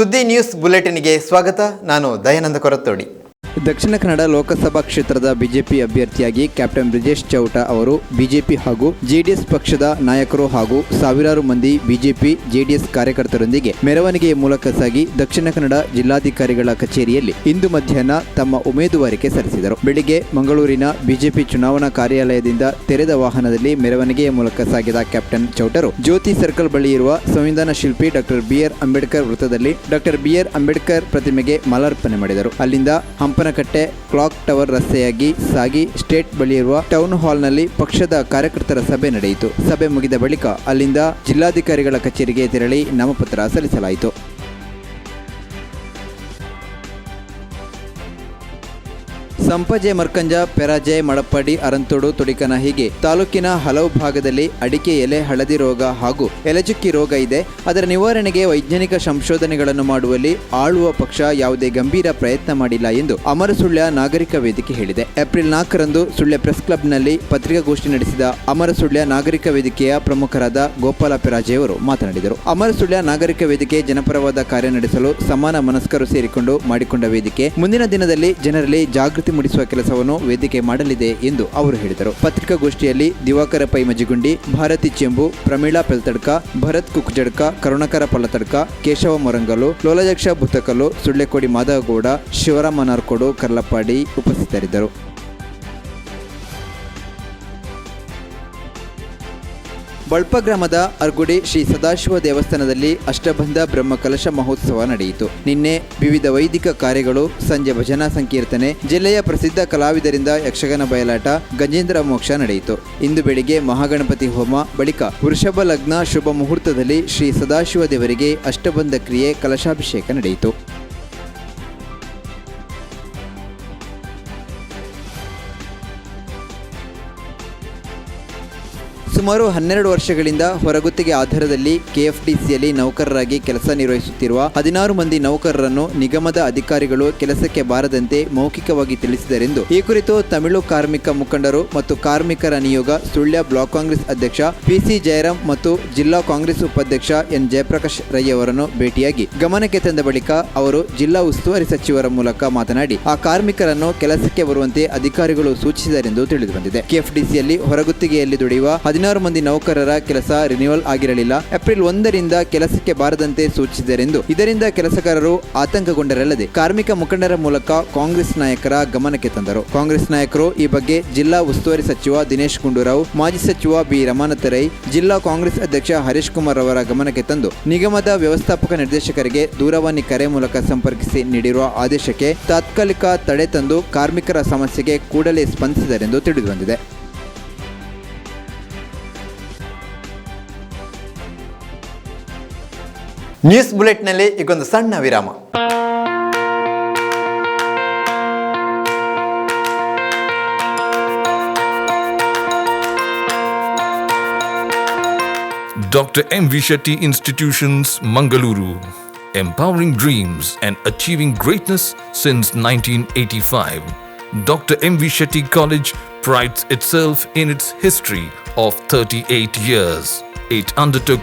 ಸುದ್ದಿ ನ್ಯೂಸ್ ಬುಲೆಟಿನ್ಗೆ ಸ್ವಾಗತ. ನಾನು ದಯಾನಂದ ಕೊರತ್ತೋಡಿ ದಕ್ಷಿಣ ಕನ್ನಡ ಲೋಕಸಭಾ ಕ್ಷೇತ್ರದ ಬಿಜೆಪಿ ಅಭ್ಯರ್ಥಿಯಾಗಿ ಕ್ಯಾಪ್ಟನ್ ಬ್ರಿಜೇಶ್ ಚೌಟ ಅವರು ಬಿಜೆಪಿ ಹಾಗೂ ಜೆಡಿಎಸ್ ಪಕ್ಷದ ನಾಯಕರು ಹಾಗೂ ಸಾವಿರಾರು ಮಂದಿ ಬಿಜೆಪಿ, ಜೆಡಿಎಸ್ ಕಾರ್ಯಕರ್ತರೊಂದಿಗೆ ಮೆರವಣಿಗೆಯ ಮೂಲಕ ಸಾಗಿ ದಕ್ಷಿಣ ಕನ್ನಡ ಜಿಲ್ಲಾಧಿಕಾರಿಗಳ ಕಚೇರಿಯಲ್ಲಿ ಇಂದು ಮಧ್ಯಾಹ್ನ ತಮ್ಮ ಉಮೇದುವಾರಿಕೆ ಸಲ್ಲಿಸಿದರು. ಬೆಳಿಗ್ಗೆ ಮಂಗಳೂರಿನ ಬಿಜೆಪಿ ಚುನಾವಣಾ ಕಾರ್ಯಾಲಯದಿಂದ ತೆರೆದ ವಾಹನದಲ್ಲಿ ಮೆರವಣಿಗೆಯ ಮೂಲಕ ಸಾಗಿದ ಕ್ಯಾಪ್ಟನ್ ಚೌಟರು, ಜ್ಯೋತಿ ಸರ್ಕಲ್ ಬಳಿ ಇರುವ ಸಂವಿಧಾನ ಶಿಲ್ಪಿ ಡಾಕ್ಟರ್ ಬಿಆರ್ ಅಂಬೇಡ್ಕರ್ ವೃತ್ತದಲ್ಲಿ ಡಾಕ್ಟರ್ ಬಿಆರ್ ಅಂಬೇಡ್ಕರ್ ಪ್ರತಿಮೆಗೆ ಮಾಲಾರ್ಪಣೆ ಮಾಡಿದರು. ಅಲ್ಲಿಂದ ಹಂಪನಕಟ್ಟೆ ಕ್ಲಾಕ್ ಟವರ್ ರಸ್ತೆಯಾಗಿ ಸಾಗಿ ಸ್ಟೇಟ್ ಬಳಿಯಿರುವ ಟೌನ್ ಹಾಲ್ನಲ್ಲಿ ಪಕ್ಷದ ಕಾರ್ಯಕರ್ತರ ಸಭೆ ನಡೆಯಿತು. ಸಭೆ ಮುಗಿದ ಬಳಿಕ ಅಲ್ಲಿಂದ ಜಿಲ್ಲಾಧಿಕಾರಿಗಳ ಕಚೇರಿಗೆ ತೆರಳಿ ನಾಮಪತ್ರ ಸಲ್ಲಿಸಲಾಯಿತು. ಸಂಪಜೆ ಮರ್ಕಂಜ, ಪೆರಾಜೆ, ಮಳಪ್ಪಡಿ, ಅರಂತೋಡು, ತುಡಿಕನ ಹೀಗೆ ತಾಲೂಕಿನ ಹಲವು ಭಾಗದಲ್ಲಿ ಅಡಿಕೆ ಎಲೆ, ಹಳದಿ ರೋಗ ಹಾಗೂ ಎಲೆಚುಕ್ಕಿ ರೋಗ ಇದೆ. ಅದರ ನಿವಾರಣೆಗೆ ವೈಜ್ಞಾನಿಕ ಸಂಶೋಧನೆಗಳನ್ನು ಮಾಡುವಲ್ಲಿ ಆಳುವ ಪಕ್ಷ ಯಾವುದೇ ಗಂಭೀರ ಪ್ರಯತ್ನ ಮಾಡಿಲ್ಲ ಎಂದು ಅಮರ ಸುಳ್ಯ ನಾಗರಿಕ ವೇದಿಕೆ ಹೇಳಿದೆ. ಏಪ್ರಿಲ್ ನಾಲ್ಕರಂದು ಸುಳ್ಯ ಪ್ರೆಸ್ ಕ್ಲಬ್ನಲ್ಲಿ ಪತ್ರಿಕಾಗೋಷ್ಠಿ ನಡೆಸಿದ ಅಮರ ಸುಳ್ಯ ನಾಗರಿಕ ವೇದಿಕೆಯ ಪ್ರಮುಖರಾದ ಗೋಪಾಲ ಪೆರಾಜೆಯವರು ಮಾತನಾಡಿದರು. ಅಮರ ಸುಳ್ಯ ನಾಗರಿಕ ವೇದಿಕೆ ಜನಪರವಾದ ಕಾರ್ಯ ನಡೆಸಲು ಸಮಾನ ಮನಸ್ಕರು ಸೇರಿಕೊಂಡು ಮಾಡಿಕೊಂಡ ವೇದಿಕೆ, ಮುಂದಿನ ದಿನದಲ್ಲಿ ಜನರಲ್ಲಿ ಜಾಗೃತಿ ಮೂಡಿಸುವ ಕೆಲಸವನ್ನು ವೇದಿಕೆ ಮಾಡಲಿದೆ ಎಂದು ಅವರು ಹೇಳಿದರು. ಪತ್ರಿಕಾಗೋಷ್ಠಿಯಲ್ಲಿ ದಿವಾಕರ ಪೈ ಮಜಿಗುಂಡಿ ಭಾರತಿ ಚೆಂಬು, ಪ್ರಮೀಳಾ ಪೆಲ್ತಡ್ಕ, ಭರತ್ ಕುಕ್ಜಡ್ಕ, ಕರುಣಕರ ಪಲತಡ್ಕ, ಕೇಶವ ಮೊರಂಗಲು ಲೋಲಜಕ್ಷ ಭೂತಕಲ್ಲು, ಸುಳ್ಳೆಕೋಡಿ ಮಾಧವಗೌಡ ಶಿವರಾಮ ನಾರ್ಕೋಡು ಕರ್ಲಪ್ಪಾಡಿ ಉಪಸ್ಥಿತರಿದ್ದರು. ಬಳ್ಪ ಗ್ರಾಮದ ಅರ್ಗುಡಿ ಶ್ರೀ ಸದಾಶಿವ ದೇವಸ್ಥಾನದಲ್ಲಿ ಅಷ್ಟಬಂಧ ಬ್ರಹ್ಮ ಕಲಶ ಮಹೋತ್ಸವ ನಡೆಯಿತು. ನಿನ್ನೆ ವಿವಿಧ ವೈದಿಕ ಕಾರ್ಯಗಳು, ಸಂಜೆ ಭಜನಾ ಸಂಕೀರ್ತನೆ, ಜಿಲ್ಲೆಯ ಪ್ರಸಿದ್ಧ ಕಲಾವಿದರಿಂದ ಯಕ್ಷಗಾನ ಬಯಲಾಟ, ಗಜೇಂದ್ರ ಮೋಕ್ಷ ನಡೆಯಿತು. ಇಂದು ಬೆಳಿಗ್ಗೆ ಮಹಾಗಣಪತಿ ಹೋಮ, ಬಳಿಕ ವೃಷಭ ಲಗ್ನ ಶುಭ ಮುಹೂರ್ತದಲ್ಲಿ ಶ್ರೀ ಸದಾಶಿವ ದೇವರಿಗೆ ಅಷ್ಟಬಂಧ ಕ್ರಿಯೆ, ಕಲಶಾಭಿಷೇಕ ನಡೆಯಿತು. ಸುಮಾರು ಹನ್ನೆರಡು ವರ್ಷಗಳಿಂದ ಹೊರಗುತ್ತಿಗೆ ಆಧಾರದಲ್ಲಿ ಕೆಎಫ್ಡಿಸಿಯಲ್ಲಿ ನೌಕರರಾಗಿ ಕೆಲಸ ನಿರ್ವಹಿಸುತ್ತಿರುವ ಹದಿನಾರು ಮಂದಿ ನೌಕರರನ್ನು ನಿಗಮದ ಅಧಿಕಾರಿಗಳು ಕೆಲಸಕ್ಕೆ ಬಾರದಂತೆ ಮೌಖಿಕವಾಗಿ ತಿಳಿಸಿದರೆಂದು. ಈ ಕುರಿತು ತಮಿಳು ಕಾರ್ಮಿಕ ಮುಖಂಡರು ಮತ್ತು ಕಾರ್ಮಿಕರ ನಿಯೋಗ ಸುಳ್ಯ ಬ್ಲಾಕ್ ಕಾಂಗ್ರೆಸ್ ಅಧ್ಯಕ್ಷ ಪಿಸಿ ಜಯರಾಮ್ ಮತ್ತು ಜಿಲ್ಲಾ ಕಾಂಗ್ರೆಸ್ ಉಪಾಧ್ಯಕ್ಷ ಎನ್ ಜಯಪ್ರಕಾಶ್ ರೈ ಅವರನ್ನು ಭೇಟಿಯಾಗಿ ಗಮನಕ್ಕೆ ತಂದ ಬಳಿಕ ಅವರು ಜಿಲ್ಲಾ ಉಸ್ತುವಾರಿ ಸಚಿವರ ಮೂಲಕ ಮಾತನಾಡಿ, ಆ ಕಾರ್ಮಿಕರನ್ನು ಕೆಲಸಕ್ಕೆ ಬರುವಂತೆ ಅಧಿಕಾರಿಗಳು ಸೂಚಿಸಿದರೆಂದು ತಿಳಿದುಬಂದಿದೆ. ಕೆಎಫ್ಡಿಸಿಯಲ್ಲಿ ಹೊರಗುತ್ತಿಗೆಯಲ್ಲಿ ದುಡಿಯುವ ಹದಿನಾರು ಮಂದಿ ನೌಕರರ ಕೆಲಸ ರಿನ್ಯೂವಲ್ ಆಗಿರಲಿಲ್ಲ. ಏಪ್ರಿಲ್ ಒಂದರಿಂದ ಕೆಲಸಕ್ಕೆ ಬಾರದಂತೆ ಸೂಚಿಸಿದರೆಂದು. ಇದರಿಂದ ಕೆಲಸಗಾರರು ಆತಂಕಗೊಂಡರಲ್ಲದೆ ಕಾರ್ಮಿಕ ಮುಖಂಡರ ಮೂಲಕ ಕಾಂಗ್ರೆಸ್ ನಾಯಕರ ಗಮನಕ್ಕೆ ತಂದರು. ಕಾಂಗ್ರೆಸ್ ನಾಯಕರು ಈ ಬಗ್ಗೆ ಜಿಲ್ಲಾ ಉಸ್ತುವಾರಿ ಸಚಿವ ದಿನೇಶ್ ಗುಂಡೂರಾವ್, ಮಾಜಿ ಸಚಿವ ಬಿ ರಮಾನಾಥ ರೈ ಜಿಲ್ಲಾ ಕಾಂಗ್ರೆಸ್ ಅಧ್ಯಕ್ಷ ಹರೀಶ್ ಕುಮಾರ್ ಅವರ ಗಮನಕ್ಕೆ ತಂದು, ನಿಗಮದ ವ್ಯವಸ್ಥಾಪಕ ನಿರ್ದೇಶಕರಿಗೆ ದೂರವಾಣಿ ಕರೆ ಮೂಲಕ ಸಂಪರ್ಕಿಸಿ ನೀಡಿರುವ ಆದೇಶಕ್ಕೆ ತಾತ್ಕಾಲಿಕ ತಡೆ ತಂದು ಕಾರ್ಮಿಕರ ಸಮಸ್ಯೆಗೆ ಕೂಡಲೇ ಸ್ಪಂದಿಸಿದರೆಂದು ತಿಳಿದುಬಂದಿದೆ. ನ್ಯೂಸ್ ಬುಲೆಟ್ನಲ್ಲಿ ಈಗೊಂದು ಸಣ್ಣ ವಿರಾಮ Dr. M. V. Shetty Institutions, Mangaluru. Empowering dreams and achieving greatness since 1985. Dr. M. V. Shetty College prides itself in its history of 38 years. It undertook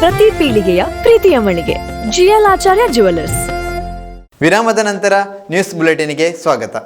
ಪ್ರತಿ ಪೀಳಿಗೆಯ ಪ್ರೀತಿಯ ಮಳಿಗೆ. ಜಿಎಲ್ ಆಚಾರ್ಯ ಜುವೆಲ್ಲರ್ಸ್ ವಿರಾಮದ ನಂತರ ನ್ಯೂಸ್ ಬುಲೆಟಿನ್ಗೆ ಸ್ವಾಗತ.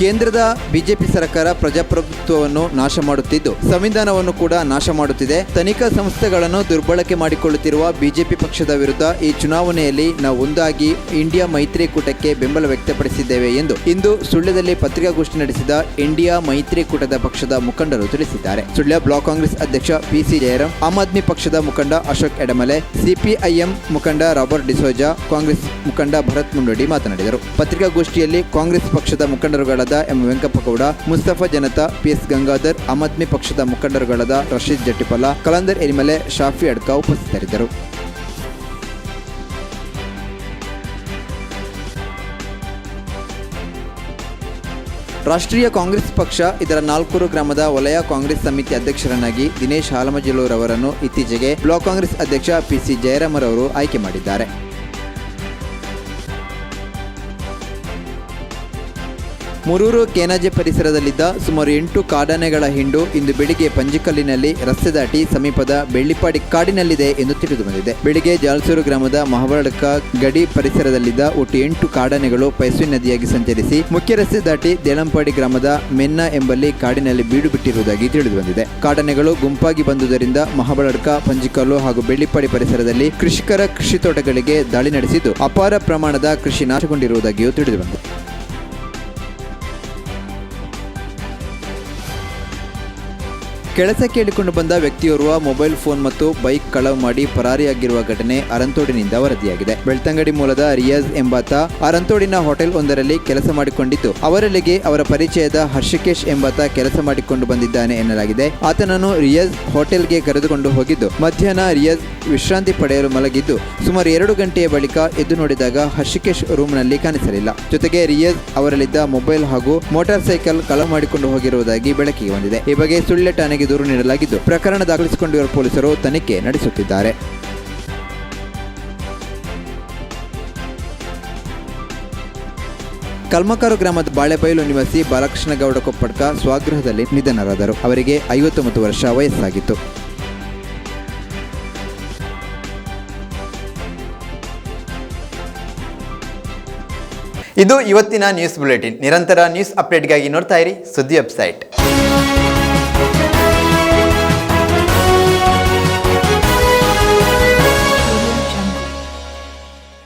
ಕೇಂದ್ರದ ಬಿಜೆಪಿ ಸರ್ಕಾರ ಪ್ರಜಾಪ್ರಭುತ್ವವನ್ನು ನಾಶ ಮಾಡುತ್ತಿದ್ದು, ಸಂವಿಧಾನವನ್ನು ಕೂಡ ನಾಶ ಮಾಡುತ್ತಿದೆ. ತನಿಖಾ ಸಂಸ್ಥೆಗಳನ್ನು ದುರ್ಬಳಕೆ ಮಾಡಿಕೊಳ್ಳುತ್ತಿರುವ ಬಿಜೆಪಿ ಪಕ್ಷದ ವಿರುದ್ಧ ಈ ಚುನಾವಣೆಯಲ್ಲಿ ನಾವು ಒಂದಾಗಿ ಇಂಡಿಯಾ ಮೈತ್ರಿಕೂಟಕ್ಕೆ ಬೆಂಬಲ ವ್ಯಕ್ತಪಡಿಸಿದ್ದೇವೆ ಎಂದು ಇಂದು ಸುಳ್ಯದಲ್ಲಿ ಪತ್ರಿಕಾಗೋಷ್ಠಿ ನಡೆಸಿದ ಇಂಡಿಯಾ ಮೈತ್ರಿಕೂಟದ ಪಕ್ಷದ ಮುಖಂಡರು ತಿಳಿಸಿದ್ದಾರೆ. ಸುಳ್ಯ ಬ್ಲಾಕ್ ಕಾಂಗ್ರೆಸ್ ಅಧ್ಯಕ್ಷ ಪಿಸಿ ಜಯರಾಮ್ ಆಮ್ ಆದ್ಮಿ ಪಕ್ಷದ ಮುಖಂಡ ಅಶೋಕ್ ಎಡಮಲೆ, ಸಿಪಿಐಎಂ ಮುಖಂಡ ರಾಬರ್ಟ್ ಡಿಸೋಜಾ, ಕಾಂಗ್ರೆಸ್ ಮುಖಂಡ ಭರತ್ ಮುಂಡೋಡಿ ಮಾತನಾಡಿದರು. ಪತ್ರಿಕಾಗೋಷ್ಠಿಯಲ್ಲಿ ಕಾಂಗ್ರೆಸ್ ಪಕ್ಷದ ಮುಖಂಡರುಗಳಾದ ಎಂ. ವೆಂಕಪ್ಪಗೌಡ, ಮುಸ್ತಫಾ ಜನತಾ ಪಿಎಸ್ ಗಂಗಾಧರ್, ಆಮ್. ಆದ್ಮಿ ಪಕ್ಷದ ಮುಖಂಡರುಗಳಾದ ರಶೀದ್ ಜಟ್ಟಿಪಲ ಕಲಂದರ್ ಎರಿಮಲೆ, ಶಾಫಿ ಅಡ್ಕ ಉಪಸ್ಥಿತರಿದ್ದರು. ರಾಷ್ಟ್ರೀಯ ಕಾಂಗ್ರೆಸ್ ಪಕ್ಷ ಇದರ ನಾಲ್ಕೂರು ಗ್ರಾಮದ ವಲಯ ಕಾಂಗ್ರೆಸ್ ಸಮಿತಿ ಅಧ್ಯಕ್ಷರನ್ನಾಗಿ ದಿನೇಶ್ ಹಾಲಮಜಲೂರವರನ್ನು ಇತ್ತೀಚೆಗೆ ಬ್ಲಾಕ್ ಕಾಂಗ್ರೆಸ್ ಅಧ್ಯಕ್ಷ ಪಿಸಿ ಜಯರಾಮರವರು ಆಯ್ಕೆ ಮಾಡಿದ್ದಾರೆ. ಮುರೂರು ಕೇನಾಜೆ ಪರಿಸರದಲ್ಲಿದ್ದ ಸುಮಾರು ಎಂಟು ಕಾಡಾನೆಗಳ ಹಿಂಡು ಇಂದು ಬೆಳಿಗ್ಗೆ ಪಂಜಿಕಲ್ಲಿನಲ್ಲಿ ರಸ್ತೆ ದಾಟಿ ಸಮೀಪದ ಬೆಳ್ಳಿಪಾಡಿ ಕಾಡಿನಲ್ಲಿದೆ ಎಂದು ತಿಳಿದುಬಂದಿದೆ ಬೆಳಿಗ್ಗೆ ಜಾಲ್ಸೂರು ಗ್ರಾಮದ ಮಹಾಬಳಕ ಗಡಿ ಪರಿಸರದಲ್ಲಿದ್ದ ಒಟ್ಟು ಎಂಟು ಕಾಡಾನೆಗಳು ಪೈಸ್ವಿ ನದಿಯಾಗಿ ಸಂಚರಿಸಿ ಮುಖ್ಯ ರಸ್ತೆ ದಾಟಿ ದೇಳಂಪಾಡಿ ಗ್ರಾಮದ ಮೆನ್ನ ಎಂಬಲ್ಲಿ ಕಾಡಿನಲ್ಲಿ ಬೀಡು ಬಿಟ್ಟಿರುವುದಾಗಿ ತಿಳಿದು ಬಂದಿದೆ. ಕಾಡಾನೆಗಳು ಗುಂಪಾಗಿ ಬಂದುದರಿಂದ ಮಹಾಬಳಡ್ಕ, ಪಂಜಿಕಲ್ಲು ಹಾಗೂ ಬೆಳ್ಳಿಪಾಡಿ ಪರಿಸರದಲ್ಲಿ ಕೃಷಿಕರ ಕೃಷಿ ತೋಟಗಳಿಗೆ ದಾಳಿ ನಡೆಸಿದ್ದು, ಅಪಾರ ಪ್ರಮಾಣದ ಕೃಷಿ ನಾಶಗೊಂಡಿರುವುದಾಗಿಯೂ ತಿಳಿದು ಕೆಲಸ ಕೇಳಿಕೊಂಡು ಬಂದ ವ್ಯಕ್ತಿಯೋರ್ವ ಮೊಬೈಲ್ ಫೋನ್ ಮತ್ತು ಬೈಕ್ ಕಳವು ಮಾಡಿ ಪರಾರಿಯಾಗಿರುವ ಘಟನೆ ಅರಂತೋಡಿನಿಂದ ವರದಿಯಾಗಿದೆ. ಬೆಳ್ತಂಗಡಿ ಮೂಲದ ರಿಯಾಜ್ ಎಂಬಾತ ಅರಂತೋಡಿನ ಹೋಟೆಲ್ ಒಂದರಲ್ಲಿ ಕೆಲಸ ಮಾಡಿಕೊಂಡಿದ್ದು, ಅವರಲ್ಲಿಗೆ ಅವರ ಪರಿಚಯದ ಹರ್ಷಿಕೇಶ್ ಎಂಬಾತ ಕೆಲಸ ಮಾಡಿಕೊಂಡು ಬಂದಿದ್ದಾನೆ ಎನ್ನಲಾಗಿದೆ. ಆತನನ್ನು ರಿಯಾಜ್ ಹೋಟೆಲ್ಗೆ ಕರೆದುಕೊಂಡು ಹೋಗಿದ್ದು, ಮಧ್ಯಾಹ್ನ ರಿಯಾಜ್ ವಿಶ್ರಾಂತಿ ಪಡೆಯಲು ಮಲಗಿದ್ದು, ಸುಮಾರು ಎರಡು ಗಂಟೆಯ ಬಳಿಕ ಎದ್ದು ನೋಡಿದಾಗ ಹರ್ಷಿಕೇಶ್ ರೂಮ್ನಲ್ಲಿ ಕಾಣಿಸಲಿಲ್ಲ. ಜೊತೆಗೆ ರಿಯಾಜ್ ಅವರಲ್ಲಿದ್ದ ಮೊಬೈಲ್ ಹಾಗೂ ಮೋಟಾರ್ ಸೈಕಲ್ ಕಳವು ಮಾಡಿಕೊಂಡು ಹೋಗಿರುವುದಾಗಿ ಬೆಳಕಿಗೆ ಬಂದಿದೆ. ಈ ಬಗ್ಗೆ ಸುಳ್ಳೆ ಠಾಣೆಗೆ ದೂರು ನೀಡಲಾಗಿದ್ದು, ಪ್ರಕರಣ ದಾಖಲಿಸಿಕೊಂಡಿರುವ ಪೊಲೀಸರು ತನಿಖೆ ನಡೆಸುತ್ತಿದ್ದಾರೆ. ಕಲ್ಮಕಾರು ಗ್ರಾಮದ ಬಾಳೆಬೈಲು ನಿವಾಸಿ ಬಾಲಕೃಷ್ಣ ಗೌಡ ಕೊಪ್ಪಡ್ಕ ಸ್ವಗೃಹದಲ್ಲಿ ನಿಧನರಾದರು. ಅವರಿಗೆ ಐವತ್ತೊಂಬತ್ತು ವರ್ಷ ವಯಸ್ಸಾಗಿತ್ತು. ಇದು ಇವತ್ತಿನ ನ್ಯೂಸ್ ಬುಲೆಟಿನ್. ನಿರಂತರ ನ್ಯೂಸ್ ಅಪ್ಡೇಟ್ಗಾಗಿ ನೋಡ್ತಾ ಇರಿ ಸುದ್ದಿ ವೆಬ್ಸೈಟ್.